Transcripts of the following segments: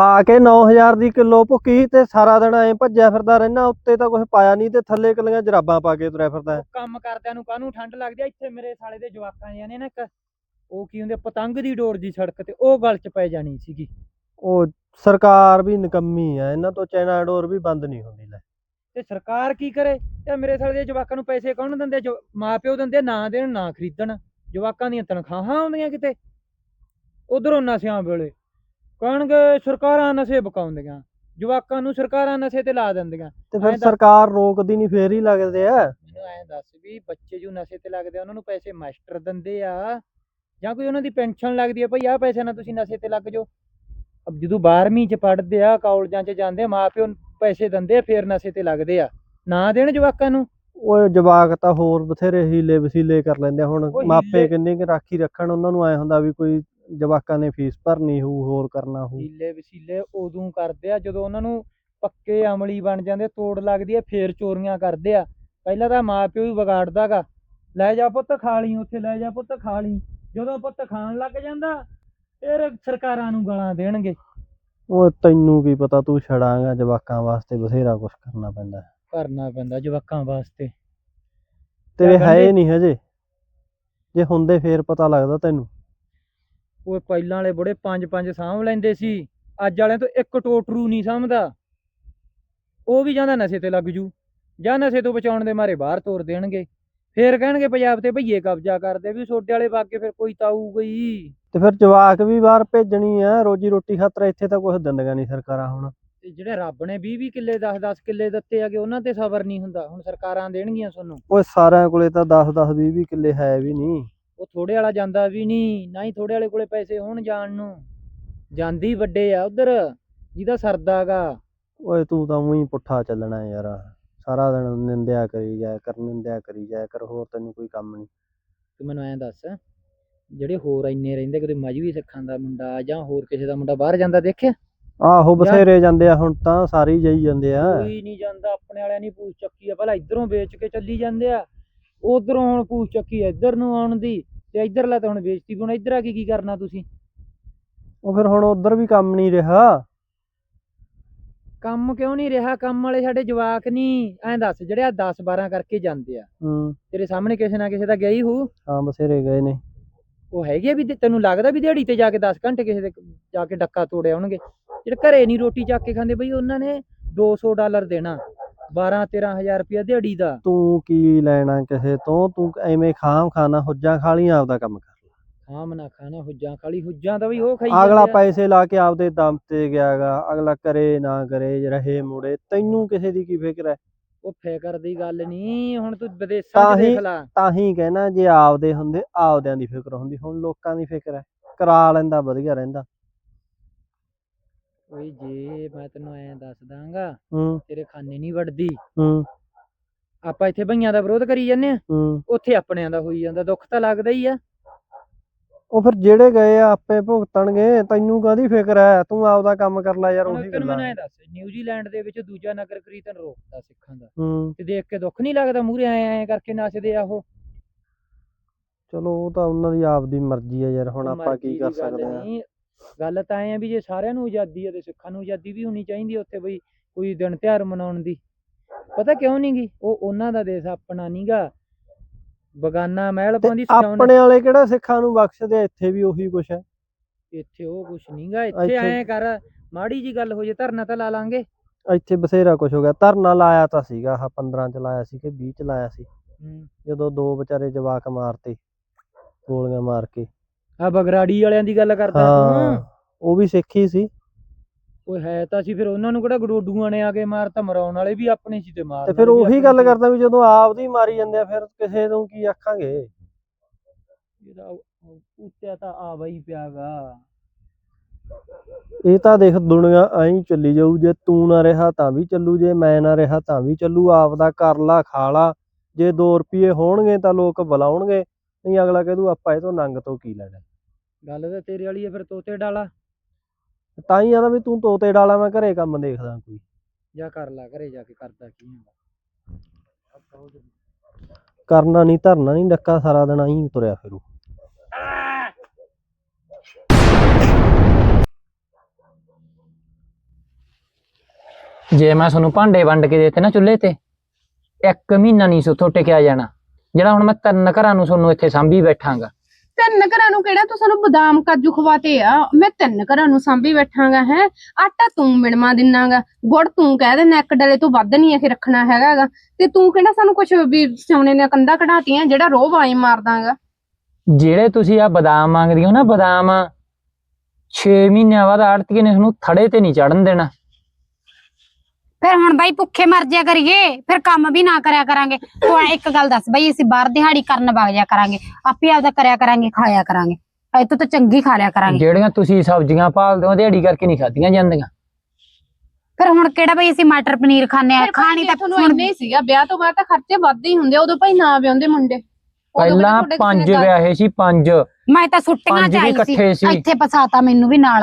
ਖਾ ਕੇ 9000 ਦੀ ਕਿਲੋ ਭੁੱਕੀ ਤੇ ਸਾਰਾ ਦਿਨ ਐ ਭੱਜਿਆ ਫਿਰਦਾ ਰਹਿਣਾ ਉੱਤੇ ਤਾਂ ਕੁਝ ਪਾਇਆ ਨਹੀਂ ਤੇ ਥੱਲੇ ਕੱਲੀਆਂ ਜਰਾਬਾਂ ਪਾ ਕੇ ਤੁਰਿਆ ਫਿਰਦਾ ਹੈ। ਕੰਮ ਕਰਦਿਆਂ ਨੂੰ ਕਾਹਨੂੰ ਠੰਡ ਲੱਗਦੀ ਆ ਇੱਥੇ ਮੇਰੇ ਸਾਲੇ ਦੇ ਜਵਾਕਾਂ ਜਿਹਾ ਨੇ ਨਾ ਇੱਕ ਉਹ ਕੀ ਹੁੰਦੇ ਪਤੰਗ ਦੀ ਡੋਰ ਜੀ ਸੜਕ ਤੇ ਉਹ ਗਲ ਚ ਪੈ ਜਾਣੀ ਸੀਗੀ। ਉਹ ਸਰਕਾਰ ਵੀ ਨਿਕੰਮੀ ਆ ਇਹਨਾਂ ਤੋਂ ਚਾਈਨਾ ਡੋਰ ਵੀ ਬੰਦ ਨਹੀਂ ਹੁੰਦੀ ਲੈ। ਤੇ ਸਰਕਾਰ ਕੀ ਕਰੇ? ਤੇ ਮੇਰੇ ਸਾਲੇ ਦੇ ਜਵਾਕਾਂ ਨੂੰ ਪੈਸੇ ਕੌਣ ਦਿੰਦੇ? ਜੋ ਮਾਪਿਓ ਦਿੰਦੇ ਨਾ ਦੇਣ ਨਾ ਖਰੀਦਣ। ਜਵਾਕਾਂ ਦੀਆਂ ਤਨਖਾਹਾਂ ਆਉਂਦੀਆਂ ਕਿਤੇ। ਉਧਰੋਂ ਨਸ਼ਿਆਂ ਵੇਲੇ। ਕਹਿਣਗੇ ਸਰਕਾਰਾਂ ਨਸ਼ੇ ਬਕਾਉਂਦੀਆਂ ਜਵਾਕਾਂ ਨੂੰ ਸਰਕਾਰਾਂ ਨਸ਼ੇ ਤੇ ਲਾ ਦਿੰਦੀਆਂ। ਤੇ ਫਿਰ ਸਰਕਾਰ ਰੋਕਦੀ ਨਹੀਂ ਫੇਰ ਹੀ ਲੱਗਦੇ ਆ। ਮੈਨੂੰ ਐਂ ਦੱਸ ਵੀ ਬੱਚੇ ਜੋ ਨਸ਼ੇ ਤੇ ਲੱਗਦੇ ਆ ਉਹਨਾਂ ਨੂੰ ਪੈਸੇ ਮਾਸਟਰ ਦਿੰਦੇ ਆ। ਜਾਂ ਕੋਈ ਉਹਨਾਂ ਦੀ ਪੈਨਸ਼ਨ ਲੱਗਦੀ ਆ ਭਈ ਆਹ ਪੈਸੇ ਨਾਲ ਤੁਸੀਂ ਨਸ਼ੇ ਤੇ ਲੱਗ ਜਾਓ। ਅਬ ਜਦੋਂ 12ਵੀਂ ਚ ਪੜ੍ਹਦੇ ਆ ਕਾਲਜਾਂ ਚ ਜਾਂਦੇ ਆ ਮਾਪਿਓ ਪੈਸੇ ਦਿੰਦੇ ਆ ਫੇਰ ਨਸ਼ੇ ਤੇ ਲੱਗਦੇ ਆ। ਨਾ ਦੇਣ ਜਵਾਕਾਂ ਨੂੰ। ਉਹ ਜਵਾਕ ਤਾਂ ਹੋਰ ਬਥੇਰੇ ਹੀਲੇ ਵਸੀਲੇ ਕਰ ਲੈਂਦੇ ਆ ਹੁਣ ਮਾਪੇ ਕਿੰਨੇ ਕਿ ਰਾਖੀ ਰੱਖਣ ਉਹਨਾਂ ਨੂੰ ਐ ਹੁੰਦਾ ਵੀ ਕੋਈ ਜਵਾਕਾਂ ਨੇ ਫੀਸ ਭਰਨੀ ਹੋਊ ਹੋਰ ਕਰਨਾ ਹੋਊ। ਹੀਲੇ ਵਸੀਲੇ ਉਦੋਂ ਕਰਦੇ ਆ ਜਦੋਂ ਉਹਨਾਂ ਨੂੰ ਪੱਕੇ ਅਮਲੀ ਬਣ ਜਾਂਦੇ ਤੋੜ ਲੱਗਦੀ ਆ ਫੇਰ ਚੋਰੀਆਂ ਕਰਦੇ ਆ। ਪਹਿਲਾਂ ਤਾਂ ਮਾਪਿਓ ਹੀ ਵਿਗਾੜਦਾਗਾ ਲੈ ਜਾ ਪੁੱਤ ਖਾ ਲਈ ਉੱਥੇ ਲੈ ਜਾ ਪੁੱਤ ਖਾ ਲਈ। ਜਦੋਂ ਪੁੱਤ ਖਾਣ ਲੱਗ ਜਾਂਦਾ ਫਿਰ ਸਰਕਾਰਾਂ ਨੂੰ ਗਾਲਾਂ ਦੇਣਗੇ। ਉਹ ਤੈਨੂੰ ਕੀ ਪਤਾ ਤੂੰ ਛੜਾਂਗਾ ਜਵਾਕਾਂ ਵਾਸਤੇ ਬਥੇਰਾ ਕੁਝ ਕਰਨਾ ਪੈਂਦਾ। ਹੈ। ਕਰਨਾ ਪੈਂਦਾ ਜਵਾਕਾਂ ਵਾਸਤੇ। ਤੇਰੇ ਹੈ ਕਹਿੰਦੇ- ਹੀ ਨਹੀਂ ਹਜੇ। ਜੇ ਹੁੰਦੇ ਫੇਰ ਪਤਾ ਲੱਗਦਾ ਤੈਨੂੰ। ਉਹ ਪਹਿਲਾਂ ਵਾਲੇ ਬੁੜੇ ਪੰਜ ਪੰਜ ਸਾਂਭ ਲੈਂਦੇ ਸੀ ਅੱਜ ਵਾਲਿਆਂ ਤੋਂ ਇੱਕ ਟੋਟਰੂ ਨਹੀਂ ਸਾਂਭਦਾ। ਉਹ ਵੀ ਜਾਂਦਾ ਨਸ਼ੇ ਤੇ ਲੱਗ ਜੂ ਜਾਂ ਨਸ਼ੇ ਤੋਂ ਬਚਾਉਣ ਦੇ ਮਾਰੇ ਬਾਹਰ ਤੋਰ ਦੇਣਗੇ। ਫੇਰ ਕਹਿਣਗੇ ਪੰਜਾਬ ਤੇ ਭਈਏ ਕਬਜ਼ਾ ਕਰਦੇ ਵੀ ਛੋਟੇ ਵਾਲੇ ਬਾਗੇ ਫਿਰ ਕੋਈ ਤਾਊ ਗਈ ਤੇ ਫਿਰ ਜਵਾਕ ਵੀ ਬਾਹਰ ਭੇਜਣੀ ਆ ਰੋਜੀ ਰੋਟੀ ਖਾਤਰ ਇੱਥੇ ਤਾਂ ਕੁਝ ਦਿੰਦੀਆਂ ਨਹੀਂ ਸਰਕਾਰਾਂ ਹੁਣ। ਤੇ ਜਿਹੜੇ ਰੱਬ ਨੇ 20 20 ਕਿੱਲੇ 10 10 ਕਿੱਲੇ ਦਿੱਤੇ ਆਗੇ ਉਹਨਾਂ ਤੇ ਸਬਰ ਨਹੀਂ ਹੁੰਦਾ ਹੁਣ ਸਰਕਾਰਾਂ ਦੇਣਗੀਆਂ ਤੁਹਾਨੂੰ। ਉਹ ਸਾਰਿਆਂ ਕੋਲੇ ਤਾਂ 10 10 20 20 ਕਿੱਲੇ ਹੈ ਵੀ ਨਹੀਂ। ਉਹ ਥੋੜੇ ਵਾਲਾ ਜਾਂਦਾ ਵੀ ਨਹੀਂ ਨਾ ਹੀ ਥੋੜੇ ਵਾਲੇ ਕੋਲੇ ਪੈਸੇ ਹੋਣ ਜਾਣ ਨੂੰ। ਜਾਂਦੀ ਵੱਡੇ ਆ ਉਧਰ ਜਿਹਦਾ ਸਰਦਾਗਾ ਓਏ ਤੂੰ ਤਾਂ ਉਹੀ ਪੁੱਠਾ ਚੱਲਣਾ ਯਾਰ। ਸਾਰਾ ਦਿਨ ਨਿੰਦਿਆ ਕਰੀ ਜਾਇਆ ਕਰ ਨਿੰਦਿਆ ਕਰੀ ਜਾਇਆ ਕਰ ਹੋਰ ਤੈਨੂੰ ਕੋਈ ਕੰਮ ਨਹੀਂ। ਤੂੰ ਮੈਨੂੰ ਐਂ ਦੱਸ ਜਿਹੜੇ ਹੋਰ ਇੰਨੇ ਰਹਿੰਦੇ ਕਿਤੇ ਮਜਵੀ ਸਿੱਖਾਂ ਦਾ ਮੁੰਡਾ ਜਾਂ ਹੋਰ ਕਿਸੇ ਦਾ ਮੁੰਡਾ ਬਾਹਰ ਜਾਂਦਾ ਦੇਖਿਆ ਆਹੋ ਬਥੇਰੇ ਜਾਂਦੇ ਆ ਹੁਣ ਤਾਂ ਸਾਰੇ ਹੀ ਜਾਈ ਜਾਂਦੇ ਆ। ਕੋਈ ਨਹੀਂ ਜਾਂਦਾ ਆਪਣੇ ਵਾਲਿਆਂ ਨਹੀਂ ਪੂਛ ਚੱਕੀ ਆ। ਪਹਿਲਾਂ ਇਧਰੋਂ ਵੇਚ ਕੇ ਚੱਲੀ ਜਾਂਦੇ ਆ ਉਧਰੋਂ ਹੁਣ ਪੂਛ ਚੱਕੀ ਇੱਧਰ ਨੂੰ ਆਉਣ ਦੀ। ਤੇ ਇੱਧਰਲਾ ਤਾਂ ਹੁਣ ਵੇਚਤੀ ਹੁਣ ਇੱਧਰ ਆ ਕੇ ਕੀ ਕਰਨਾ ਤੁਸੀਂ? ਉਹ ਫਿਰ ਹੁਣ ਉਧਰ ਵੀ ਕੰਮ ਨਹੀਂ ਰਿਹਾ। ਕੰਮ ਕਿਉਂ ਨਹੀਂ ਰਿਹਾ? ਕੰਮ ਵਾਲੇ ਸਾਡੇ ਜਵਾਕ ਨਹੀਂ ਐਂ ਦੱਸ ਜਿਹੜੇ ਆ 10 12 ਕਰਕੇ ਜਾਂਦੇ ਆ। ਹੂੰ। ਤੇਰੇ ਸਾਹਮਣੇ ਕਿਸੇ ਨਾ ਕਿਸੇ ਦਾ ਗਿਆ ਹੀ ਹੋਊ। ਹਾਂ ਬਥੇਰੇ ਗਏ ਨੇ। ਉਹ ਹੈਗੇ ਵੀ ਤੇ- ਤੈਨੂੰ ਲੱਗਦਾ ਵੀ ਦਿਹਾੜੀ ਤੇ ਜਾ ਕੇ 10 ਘੰਟੇ ਕਿਸੇ ਦੇ ਜਾ ਕੇ ਡੱਕਾ ਤੋੜੇ ਆਉਣਗੇ ਜਿਹੜੇ ਘਰੇ ਨਹੀਂ ਰੋਟੀ ਚੱਕ ਕੇ ਖਾਂਦੇ ਬਈ ਉਹਨਾਂ ਨੇ 200 ਡਾਲਰ ਦੇਣਾ। 12 13000 ਰੁਪਇਆ ਦਿਹਾੜੀ ਦਾ। ਤੂੰ ਕੀ ਲੈਣਾ ਕਿਸੇ ਤੋਂ? ਤੂੰ ਐਵੇਂ ਖਾਮ ਖਾਣਾ ਹੁੱਜਾਂ ਖਾਲੀਆਂ ਆਪਦਾ ਕੰਮ ਕਰ। ਖਾਮ ਨਾ ਖਾਣਾ ਹੁੱਜਾਂ ਖਾਲੀ ਹੁੱਜਾਂ ਤਾਂ ਬਈ ਉਹ ਖਾਈ ਅਗਲਾ ਜਾਂਦੇ ਆ। ਪੈਸੇ ਲਾ ਕੇ ਆਪਦੇ ਦਮ ਤੇ ਗਿਆਗਾ ਅਗਲਾ ਕਰੇ ਨਾ ਕਰੇ ਰਹੇ ਮੁੜੇ ਤੈਨੂੰ ਕਿਸੇ ਦੀ ਕੀ ਫਿਕਰ ਹੈ ਉਹ ਫਿਕਰ ਦੀ ਗੱਲ ਨਹੀਂ ਹੁਣ ਤੂੰ ਵਿਦੇਸ਼ਾਂ ਤਾਂ 'ਚ ਹੀ- ਦੇਖ ਲਾ। ਤਾਂ ਹੀ ਕਹਿਣਾ ਜੇ ਆਪਦੇ ਹੁੰਦੇ ਆਪਦਿਆਂ ਦੀ ਫਿਕਰ ਹੁੰਦੀ ਹੁਣ ਲੋਕਾਂ ਦੀ ਫਿਕਰ ਹੈ ਕਰਾ ਲੈਂਦਾ ਵਧੀਆ ਰਹਿੰਦਾ। ਓਏ ਜੇ ਮੈਂ ਤੈਨੂੰ ਐਂ ਦੱਸ ਦਾਂਗਾ ਹੂੰ। ਤੇਰੇ ਖਾਨੇ ਨਹੀਂ ਵੜਦੀ। ਹੂੰ। ਆਪਾਂ ਇੱਥੇ ਭਈਆਂ ਦਾ ਵਿਰੋਧ ਕਰੀ ਜਾਂਦੇ ਆ। ਹੂੰ। ਉੱਥੇ ਆਪਣਿਆਂ ਦਾ ਹੋਈ ਜਾਂਦਾ ਦੁੱਖ ਤਾਂ ਲੱਗਦਾ ਹੀ ਆ। ਉਹ ਫਿਰ ਜਿਹੜੇ ਗਏ ਆ ਆਪੇ ਭੁਗਤਣਗੇ ਤੈਨੂੰ ਕਾਦੀ ਫਿਕਰ ਹੈ ਤੂੰ ਆਪਦਾ ਕੰਮ ਕਰ ਲੈ ਯਾਰ ਹੁਣ ਉਹੀ ਤੈਨੂੰ ਗੱਲਾਂ ਮੈਨੂੰ ਐਂ ਦੱਸ ਨਿਊਜ਼ੀਲੈਂਡ ਦੇ ਵਿੱਚ ਦੂਜਾ ਨਗਰ ਕੀਰਤਨ ਰੋਕਦਾ ਸਿੱਖਾਂ ਦਾ। ਹੂੰ। ਤੇ ਦੇਖ ਕੇ ਦੁੱਖ ਨਹੀਂ ਲੱਗਦਾ ਮੂਹਰੇ ਐ ਐ ਕਰਕੇ ਨੱਚਦੇ ਆ ਉਹ? ਚਲੋ ਉਹ ਤਾਂ ਉਹਨਾਂ ਦੀ ਆਪਦੀ ਮਰਜ਼ੀ ਹੈ ਯਾਰ ਹੁਣ ਆਪਾਂ ਮਰਜ਼ੀ ਕੀ ਦੀ ਕਰ ਗੱਲ ਸਕਦੇ ਆ। ਨਹੀਂ, ਗੱਲ ਤਾਂ ਐ ਆ ਵੀ ਜੇ ਸਾਰਿਆਂ ਨੂੰ ਆਜ਼ਾਦੀ ਹੈ ਤੇ ਸਿੱਖਾਂ ਨੂੰ ਆਜ਼ਾਦੀ ਵੀ ਹੋਣੀ ਚਾਹੀਦੀ ਉੱਥੇ ਬਈ ਕੋਈ ਦਿਨ ਤਿਉਹਾਰ ਮਨਾਉਣ ਦੀ। ਪਤਾ ਕਿਉਂ ਨਹੀਂ ਗੀ? ਉਹ ਉਹਨਾਂ ਦਾ ਦੇਸ਼ ਆਪਣਾ ਨਹੀਂਗਾ ਬਗਾਨਾ ਮਹਿਲ ਪਾਉਂਦੀ ਸਜਾਉਣ ਆਪਣੇ ਵਾਲੇ ਕਿਹੜਾ ਸਿੱਖਾਂ ਨੂੰ ਬਖਸ਼ਦੇ ਆ, ਇੱਥੇ ਵੀ ਉਹੀ ਕੁਛ ਹੈ। ਇੱਥੇ ਉਹ ਕੁਛ ਨਹੀਂਗਾ ਇੱਥੇ ਐਂ ਕਰ ਮਾੜੀ ਜੀ ਗੱਲ ਹੋ ਜੇ ਧਰਨਾ ਤਾਂ ਲਾ ਲਾਂਗੇ। ਇੱਥੇ ਬਥੇਰਾ ਕੁਛ ਹੋ ਗਿਆ। ਧਰਨਾ ਲਾਇਆ ਤਾਂ ਸੀਗਾ ਆਹ 15 ਚ ਲਾਇਆ ਸੀ ਕਿ 20 ਚ ਲਾਇਆ ਸੀ। ਜਦੋਂ ਦੋ ਵਿਚਾਰੇ ਜਵਾਕ ਮਾਰਤੇ ਗੋਲੀਆਂ ਮਾਰ ਕੇ। ਆ ਬਗਰਾੜੀ ਵਾਲਿਆਂ ਦੀ ਗੱਲ ਕਰਦਾ ਹਾਂ ਤੂੰ ਉਹ ਵੀ ਸਿੱਖ ਸੀ। ਓਏ ਹੈ ਤਾਂ ਸੀ ਫਿਰ ਉਹਨਾਂ ਨੂੰ ਕਿਹੜਾ ਗਡੋਡੂਆਂ ਨੇ ਆ ਕੇ ਮਾਰਤਾ ਮਰਾਉਣ ਵਾਲੇ ਵੀ ਆਪਣੇ ਸੀ ਤੇ ਮਾਰ ਤੇ ਫਿਰ ਉਹੀ ਗੱਲ ਕਰਦਾ ਵੀ ਜਦੋਂ ਆਪਦੀ ਮਾਰੀ ਜਾਂਦੇ ਆ ਫਿਰ ਕਿਸੇ ਨੂੰ ਕੀ ਆਖਾਂਗੇ? ਉੱਤੇ ਤਾਂ ਆ ਬਈ ਪਿਆਗਾ। ਇਹ ਤਾਂ ਦੇਖ ਦੁਨੀਆ ਐਂ ਚੱਲੀ ਜਾਊ ਜੇ ਤੂੰ ਨਾ ਰਿਹਾ ਤਾਂ ਵੀ ਚੱਲੂ ਜੇ ਮੈਂ ਨਾ ਰਿਹਾ ਤਾਂ ਵੀ ਚੱਲੂ ਆਪਦਾ ਕਰ ਲਾ ਖਾ ਲਾ। ਜੇ 2 ਰੁਪਏ ਹੋਣਗੇ ਤਾਂ ਲੋਕ ਬੁਲਾਉਣਗੇ। ਨਹੀਂ ਅਗਲਾ ਕਹਦੂ ਆਪਾਂ ਇਹ ਤੋਂ ਨੰਗ ਤੋਂ ਕੀ ਲੈਣਾ? ਗੱਲ ਤਾਂ ਤੇਰੇ ਵਾਲੀ ਹੈ ਫਿਰ ਤੋਤੇ ਡਾਲਾ। ਤਾਂ ਹੀ ਆਦਾ ਵੀ ਤੂੰ ਤੋਤੇ ਡਾਲਾ ਮੈਂ ਘਰੇ ਕੰਮ ਦੇਖਦਾ ਕੋਈ। ਜਾ ਕਰ ਲਾ ਘਰੇ ਜਾ ਕੇ ਕਰਦਾ ਕੀ ਹੁੰਦਾ। ਕਰਨਾ ਨਹੀਂ ਧਰਨਾ ਨਹੀਂ ਡੱਕਾ ਸਾਰਾ ਦਿਨ ਐਂ ਤੁਰਿਆ ਫਿਰੂ। ਜੇ ਮੈਂ ਤੁਹਾਨੂੰ ਭਾਂਡੇ ਵੰਡ ਕੇ ਦੇਤੇ ਨਾ ਚੁੱਲ੍ਹੇ ਤੇ ਇੱਕ ਮਹੀਨਾ ਨਹੀਂ ਸੋ ਟਿਕਿਆ ਜਾਣਾ। ਜਿਹੜਾ ਹੁਣ ਮੈਂ ਤਿੰਨ ਘਰਾਂ ਨੂੰ ਤੁਹਾਨੂੰ ਇੱਥੇ ਸਾਂਭੀ ਬੈਠਾਂਗਾ। ਤਿੰਨ ਘਰਾਂ ਨੂੰ ਕਿਹੜਾ? ਤੂੰ ਸਾਨੂੰ ਬਦਾਮ ਕਾਜੂ ਖਵਾਤੇ ਆ। ਮੈਂ ਤਿੰਨ ਘਰਾਂ ਨੂੰ ਸਾਂਭੀ ਬੈਠਾਂਗਾ ਹੈ। ਆਟਾ ਤੂੰ ਮਿਣਵਾ ਦਿਨਾਗਾ। ਗੁੜ ਤੂੰ ਕਹਿ ਦੇਣਾ ਇੱਕ ਡਲੇ ਤੋਂ ਵੱਧ ਨਹੀਂ ਇਹ ਰੱਖਣਾ ਹੈਗਾਗਾ। ਤੇ ਤੂੰ ਕਿਹੜਾ ਸਾਨੂੰ ਕੁਝ ਵੀ ਸੋਨੇ ਦੀਆਂ ਕੰਧਾਂ ਕਢਾਤੀਆਂ ਜਿਹੜਾ ਰੋਹ ਵਾਈ ਮਾਰਦਾਗਾ ਜਿਹੜੇ ਤੁਸੀਂ ਆ ਬਦਾਮ ਮੰਗਦੀ ਹੋ ਨਾ ਬਦਾਮ 6 ਮਹੀਨਿਆਂ ਬਾਅਦ ਆੜਤੀਏ ਨੇ ਤੁਹਾਨੂੰ ਥੜੇ ਤੇ ਨਹੀਂ ਚੜਨ ਦੇਣਾ। ਫਿਰ ਹੁਣ ਬਾਈ ਭੁੱਖੇ ਮਰ ਜਿਆ ਕਰੀਏ ਫਿਰ ਕੰਮ ਵੀ ਨਾ ਕਰਿਆ ਕਰਾਂਗੇ। ਤੂੰ ਐਂ ਇੱਕ ਗੱਲ ਦੱਸ ਬਾਈ ਅਸੀਂ ਬਾਹਰ ਦਿਹਾੜੀ ਕਰਨ ਵਗ ਜਾ ਕਰਾਂਗੇ। ਆਪੇ ਆਪਦਾ ਕਰਿਆ ਕਰਾਂਗੇ ਖਾਇਆ ਕਰਾਂਗੇ। ਐ ਤੋਂ ਤਾਂ ਚੰਗੀ ਖਾ ਲਿਆ ਕਰਾਂਗੇ। ਜਿਹੜੀਆਂ ਤੁਸੀਂ ਸਬਜ਼ੀਆਂ ਭਾਲਦੇ ਹੋ ਦਿਹਾੜੀ ਕਰਕੇ ਨਹੀਂ ਖਾਧੀਆਂ ਜਾਂਦੀਆਂ। ਫਿਰ ਹੁਣ ਕਿਹੜਾ ਬਈ ਅਸੀਂ ਮਟਰ ਪਨੀਰ ਖਾਣੇ ਆ ਖਾਣੀ ਤਾਂ ਤੁਹਾਨੂੰ ਇੰਨੇ ਹੀ ਸੀਗਾ ਵਿਆਹ ਤੋਂ ਬਾਅਦ ਤਾਂ ਖਰਚੇ ਵੱਧ ਹੀ ਹੁੰਦੇ ਆ, ਉਦੋਂ ਭਾਈ ਨਾ ਵਿਆਹੁੰਦੇ ਮੁੰਡੇ। ਉਦੋਂ ਕਿਹੜਾ ਪਹਿਲਾਂ ਤੁਹਾਡੇ ਕਿਸੇ ਪੰਜ ਨੇ ਵਿਆਹੇ ਸੀ ਪੰਜ। ਮੈਂ ਤਾਂ ਸੁੱਟੀਆਂ ਪੰਜ ਚ ਵੀ ਆਈ ਇਕੱਠੇ ਸੀ। ਸੀ ਇੱਥੇ ਫਸਾਤਾ ਮੈਨੂੰ ਵੀ ਨਾਲ।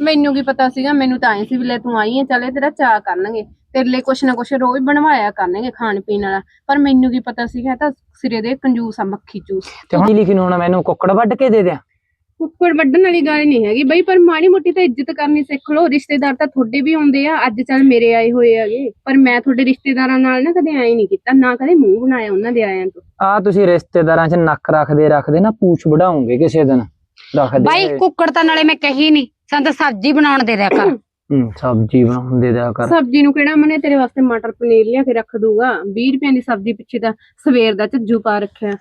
ਮੈਨੂੰ ਕੀ ਪਤਾ ਸੀਗਾ ਮੈਨੂੰ ਤਾਂ ਐ ਸੀ ਵੀ ਲੈ ਤੂੰ ਆਈ ਹੈ ਚੱਲੇ ਤੇਰਾ ਚਾਹ ਕਰਨਗੇ। ਤੇਰੇ ਲਈ ਕੁਛ ਨਾ ਕੁਛ ਰੋਜ਼ ਬਣਵਾਇਆ ਕਰਨਗੇ ਖਾਣ ਪੀਣ ਵਾਲਾ। ਪਰ ਮੈਨੂੰ ਕੀ ਪਤਾ ਸੀਗਾ ਇਹ ਤਾਂ ਸਿਰੇ ਦੇ ਕੰਜੂਸ ਆ ਮੱਖੀ ਚੂਸ। ਤੇ ਹੁਣ ਲਿਖੀ ਨੂੰ ਹੁਣ ਮੈਨੂੰ ਕੁੱਕੜ ਵੱਢ ਕੇ ਦੇ ਦਿਆਂ? ਕੁੱਕੜ ਵੱਢਣ ਵਾਲੀ ਗੱਲ ਨਹੀਂ ਹੈਗੀ ਬਈ ਪਰ ਮਾੜੀ ਮੋਟੀ ਤਾਂ ਇੱਜ਼ਤ ਕਰਨੀ ਸਿੱਖ ਲਓ। ਰਿਸ਼ਤੇਦਾਰ ਤਾਂ ਤੁਹਾਡੇ ਵੀ ਆਉਂਦੇ ਆ ਅੱਜ ਚੱਲ ਮੇਰੇ ਆਏ ਹੋਏ ਹੈਗੇ। ਪਰ ਮੈਂ ਤੁਹਾਡੇ ਰਿਸ਼ਤੇਦਾਰਾਂ ਨਾਲ ਨਾ ਕਦੇ ਐਂ ਨਹੀਂ ਕੀਤਾ ਨਾ ਕਦੇ ਮੂੰਹ ਬਣਾਇਆ ਉਹਨਾਂ ਦੇ ਆਇਆਂ ਤੋਂ। ਆ ਤੁਸੀਂ ਰਿਸ਼ਤੇਦਾਰਾਂ 'ਚ ਨੱਕ ਰੱਖਦੇ ਰੱਖਦੇ ਨਾ ਪੂਛ ਵਢਾਉਂਗੇ ਕਿਸੇ ਦਿਨ। ਰੱਖਦੇ ਬਾਈ ਕੁੱਕੜ ਤਾਂ ਨਾਲੇ ਮੈਂ ਕਹੀ ਨਹੀਂ ਸਾਨੂੰ ਤਾਂ ਸਬਜ਼ੀ ਬਣਾਉਣ ਦੇ ਦਿਆ ਕਰ। ਹੂੰ, ਸਬਜ਼ੀ ਬਣਾਉਣ ਦੇ ਦਿਆ ਕਰ। ਸਬਜ਼ੀ ਨੂੰ ਕਿਹੜਾ ਮਨੇ ਤੇਰੇ ਵਾਸਤੇ ਮਟਰ ਪਨੀਰ ਲਿਆ ਕੇ ਰੱਖ ਦੂਗਾ। 20 ਰੁਪਏ ਦੀ ਸਬਜ਼ੀ ਪਿੱਛੇ ਤਾਂ ਸਵੇਰ ਦਾ ਝੱਜੂ ਪਾ ਰੱਖਿਆ।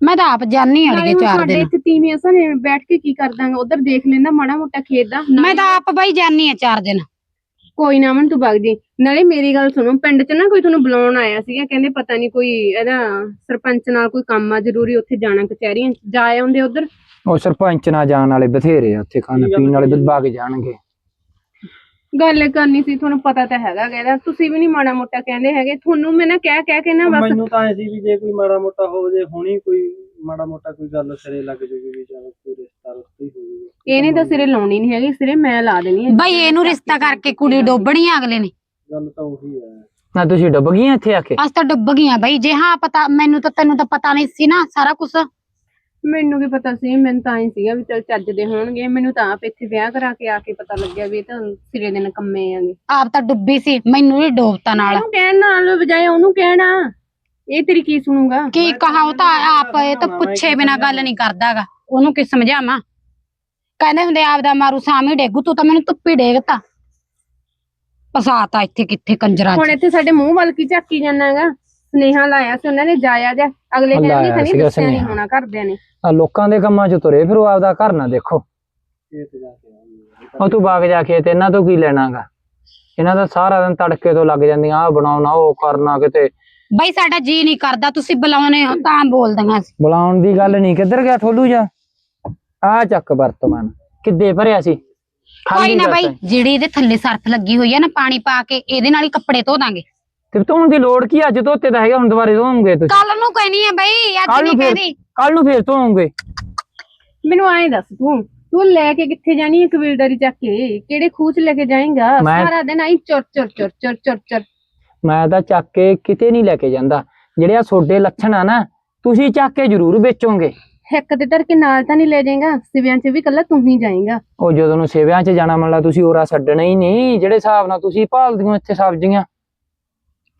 ਮੈਂ ਤਾਂ ਆਪ ਅੜੀਏ ਹੁਣ ਚਾਰ ਸਾਡੇ ਦਿਨ। ਇੱਥੇ ਤੀਵੀਂ ਅਸਾਂ ਨੇ ਬੈਠ ਕੇ ਕੀ ਕਰ ਦਾਂਗੇ? ਉਧਰ ਦੇਖ ਲੈਂਦਾ ਮਾੜਾ ਮੋਟਾ ਖੇਤ ਦਾ। ਮੈਂ ਤਾਂ ਆਪ ਬਾਈ ਜਾਨੀ ਆ ਚਾਰ ਦਿਨ। ਕੋਈ ਨਾ ਮਨ ਤੂੰ ਵਗ ਜੀ ਨਾਲੇ ਮੇਰੀ ਗੱਲ ਸੁਣੋ ਪਿੰਡ 'ਚ ਨਾ ਕੋਈ ਤੁਹਾਨੂੰ ਬੁਲਾਉਣ ਆਇਆ ਸੀਗਾ ਕਹਿੰਦੇ ਪਤਾ ਨਹੀਂ ਕੋਈ ਇਹਦਾ ਸਰਪੰਚ ਨਾਲ ਕੋਈ ਕੰਮ ਆ ਜ਼ਰੂਰੀ ਉੱਥੇ ਜਾਣਾ ਕਚਹਿਰੀਆਂ 'ਚ। ਜਾ ਆਉਂਦੇ ਉਧਰ? ਉਹ ਸਰਪੰਚ ਨਾਲ ਜਾਣ ਵਾਲੇ ਬਥੇਰੇ ਆ ਉੱਥੇ ਖਾਣ ਪੀਣ ਵਾਲੇ ਵਗ ਜਾਣਗੇ। ਗੱਲ ਕਰਨੀ ਸੀ ਤੁਹਾਨੂੰ ਪਤਾ ਤਾਂ ਹੈਗਾ ਕਹਿੰਦਾ ਤੁਸੀਂ ਵੀ ਨਹੀਂ ਮਾੜਾ ਮੋਟਾ ਕਹਿੰਦੇ ਹੈਗੇ। ਤੁਹਾਨੂੰ ਮੈਂ ਨਾ ਕਹਿ ਕਹਿ ਕੇ ਨਾ ਬਸ ਮੈਨੂੰ ਤਾਂ ਐ ਸੀ ਵੀ ਜੇ ਕੋਈ ਮਾੜਾ ਮੋਟਾ ਹੋ ਜੇ ਹੁਣੀ ਕੋਈ ਮਾੜਾ ਮੋਟਾ ਕੋਈ ਗੱਲ ਸਿਰੇ ਲੱਗ ਜੂਗੀ ਵੀ ਚਲ ਕੋਈ ਹੀ ਹੋ ਇਹਨੇ ਤਾਂ ਸਿਰੇ ਲਾਉਣੀ ਨਹੀਂ ਹੈਗੀ ਸਿਰੇ ਮੈਂ ਲਾ ਦੇਣੀ ਹੈ। ਬਾਈ ਇਹਨੂੰ ਰਿਸ਼ਤਾ ਕਰਕੇ ਕੁੜੀ ਡੋਬਣੀ ਆ ਅਗਲੇ ਨੇ। ਗੱਲ ਤਾਂ ਉਹੀ ਹੈ। ਨਾ ਤੁਸੀਂ ਡੁੱਬ ਗਈਆਂ ਇੱਥੇ ਆ ਕੇ? ਅਸ ਤਾਂ ਡੁੱਬ ਗਈਆਂ ਬਾਈ ਜੇ ਹਾਂ ਪਤਾ ਮੈਨੂੰ ਤਾਂ ਤੈਨੂੰ ਤਾਂ ਪਤਾ ਨਹੀਂ ਸੀ ਨਾ ਸਾਰਾ ਕੁਝ ਮੈਨੂੰ ਵੀ ਪਤਾ ਸੀ ਮੈਨੂੰ ਤਾਂ ਹੀ ਸੀਗਾ ਵੀ ਚਲ ਚੱਜ ਦੇ ਹੋਣਗੇ ਮੈਨੂੰ ਤਾਂ ਆਪ ਇੱਥੇ ਵਿਆਹ ਕਰਾ ਕੇ ਆ ਕੇ ਪਤਾ ਲੱਗਿਆ ਵੀ ਇਹ ਤਾਂ ਸਿਰੇ ਦੇ ਨਕੰਮੇ ਆਂਗੇ ਆਪ ਤਾਂ ਡੁੱਬੀ ਸੀ ਮੈਨੂੰ ਵੀ ਡੋਬਤਾ ਨਾਲ। ਉਹਨੂੰ ਕਹਿਣ ਨਾਲ ਬਜਾਏ ਉਹਨੂੰ ਕਹਿਣਾ। ਇਹ ਤੇਰੀ ਕੀ ਸੁਣੂਗਾ? ਕੀ ਕਹਾ ਉਹ ਤਾਂ ਆਪ ਇਹ ਤਾਂ ਪੁੱਛੇ ਬਿਨਾ ਗੱਲ ਨਹੀਂ ਕਰਦਾਗਾ। ਉਹਨੂੰ ਕੀ ਸਮਝਾਵਾਂ? ਕਹਿੰਦੇ ਹੁੰਦੇ ਆਪ ਦਾ ਮਾਰੂ ਸਾਮੀ ਡੇਗੂ ਤੂੰ ਤਾਂ ਮੈਨੂੰ ਧੁੱਪੀ ਡੇਗਤਾ। ਪਸਾਤਾ ਇੱਥੇ ਕਿੱਥੇ ਕੰਜਰਾਂ ਹੁਣ ਇੱਥੇ ਸਾਡੇ ਮੂੰਹ ਵੱਲ ਕੀ ਝਾਕੀ ਜਾਣਾਗਾ ਸੁਨੇਹਾ ਲਾਇਆ ਸੀ ਉਹਨਾਂ ਨੇ ਜਾਇਆ ਜਾ। ਅਗਲੇ ਖਣੀ ਸੀਗਾ ਦੱਸਿਆ ਨਹੀਂ। ਹੋਣਾ ਘਰਦਿਆਂ ਨੇ। ਆ ਲੋਕਾਂ ਦੇ ਕੰਮਾਂ 'ਚ ਤੁਰੇ ਫਿਰ ਉਹ ਆਪਦਾ ਘਰ ਨਾ ਦੇਖੋ। ਉਹ ਤੂੰ ਬਾਗ ਜਾ ਕੇ ਤੇ ਇਹਨਾਂ ਤੋਂ ਕੀ ਲੈਣਾਗਾ? ਇਹਨਾਂ ਦਾ ਸਾਰਾ ਦਿਨ ਤੜਕੇ ਤੋਂ ਲੱਗ ਜਾਂਦੀਆਂ ਆ ਬਣਾਉਣਾ ਉਹ ਕਰਨਾ ਕਿਤੇ ਬਾਈ ਸਾਡਾ ਜੀ ਨਹੀਂ ਕਰਦਾ ਤੁਸੀਂ ਬੁਲਾਉਨੇ ਹੋ ਤਾਂ ਬੋਲਦੀਆਂ ਸੀ ਬੁਲਾਉਣ ਦੀ ਗੱਲ ਨਹੀਂ ਕਿੱਧਰ ਗਿਆ ਠੋਲੂ ਜਾ ਆ ਚੱਕ ਵਰਤਮਾਨ ਕਿੱਦੇ ਭਰਿਆ ਸੀ? ਕੋਈ ਨਾ ਬਾਈ। ਜਿਹੜੀ ਇਹਦੇ ਥੱਲੇ ਸਰਫ ਲੱਗੀ ਹੋਈ ਹੈ ਨਾ ਪਾਣੀ ਪਾ ਕੇ ਇਹਦੇ ਨਾਲ ਹੀ ਕੱਪੜੇ ਧੋ ਦਾਂਗੇ। ਤੇ ਧੋਣ ਦੀ ਲੋੜ ਕੀ? ਅੱਜ ਧੋਤੇ ਤਾਂ ਹੈਗਾ ਹੁਣ ਦੁਬਾਰੇ ਧੋਉਂਗੇ ਤੁਸੀਂ। ਕੱਲ ਨੂੰ ਕਹਿਣੀ ਹੈ ਬਾਈ ਅੱਜ ਕੱਲ ਨਹੀਂ ਕਹਿਣੀ ਕੱਲ ਨੂੰ ਫੇਰ ਧੋਉਂਗੇ ਮੈਨੂੰ ਐਂ ਦੱਸ ਤੂੰ ਤੂੰ ਲੈ ਕੇ ਕਿੱਥੇ ਜਾਣੀ ਹੈ ਕਬੀਲਦਾਰੀ ਚੱਕ ਕੇ? ਕਿਹੜੇ ਖੂਚ ਲੈ ਕੇ ਜਾਏਂਗਾ? ਸਾਰਾ ਦਿਨ ਆਈ ਚੁਰ ਚੁਰ ਚੁਰ ਚੁਰ ਚੁਰ ਚੁਰ। ਮੈਂ ਤਾਂ ਚੱਕ ਕੇ ਕਿਤੇ ਨਹੀਂ ਲੈ ਕੇ ਜਾਂਦਾ। ਜਿਹੜੇ ਆ ਤੁਹਾਡੇ ਲੱਛਣ ਆ ਨਾ ਤੁਸੀਂ ਚੱਕ ਕੇ ਜ਼ਰੂਰ ਵੇਚੋਗੇ। ਹਿੱਕ ਤੇ ਧਰ ਕੇ ਨਾਲ ਤਾਂ ਨਹੀਂ ਲੈ ਜਾਏਗਾ ਸਿਵਿਆਂ 'ਚ ਵੀ ਕੱਲਾ ਤੂੰ ਹੀ ਜਾਏਂਗਾ। ਉਹ ਜਦੋਂ ਨੂੰ ਸੇਵਿਆਂ 'ਚ ਜਾਣਾ ਮੰਨ ਲਾ ਤੁਸੀਂ ਉਰਾ ਛੱਡਣਾ ਹੀ ਨਹੀਂ। ਜਿਹੜੇ ਹਿਸਾਬ ਨਾਲ ਤੁਸੀਂ ਭਾਲਦੀਆਂ ਇੱਥੇ ਸਬਜ਼ੀਆਂ।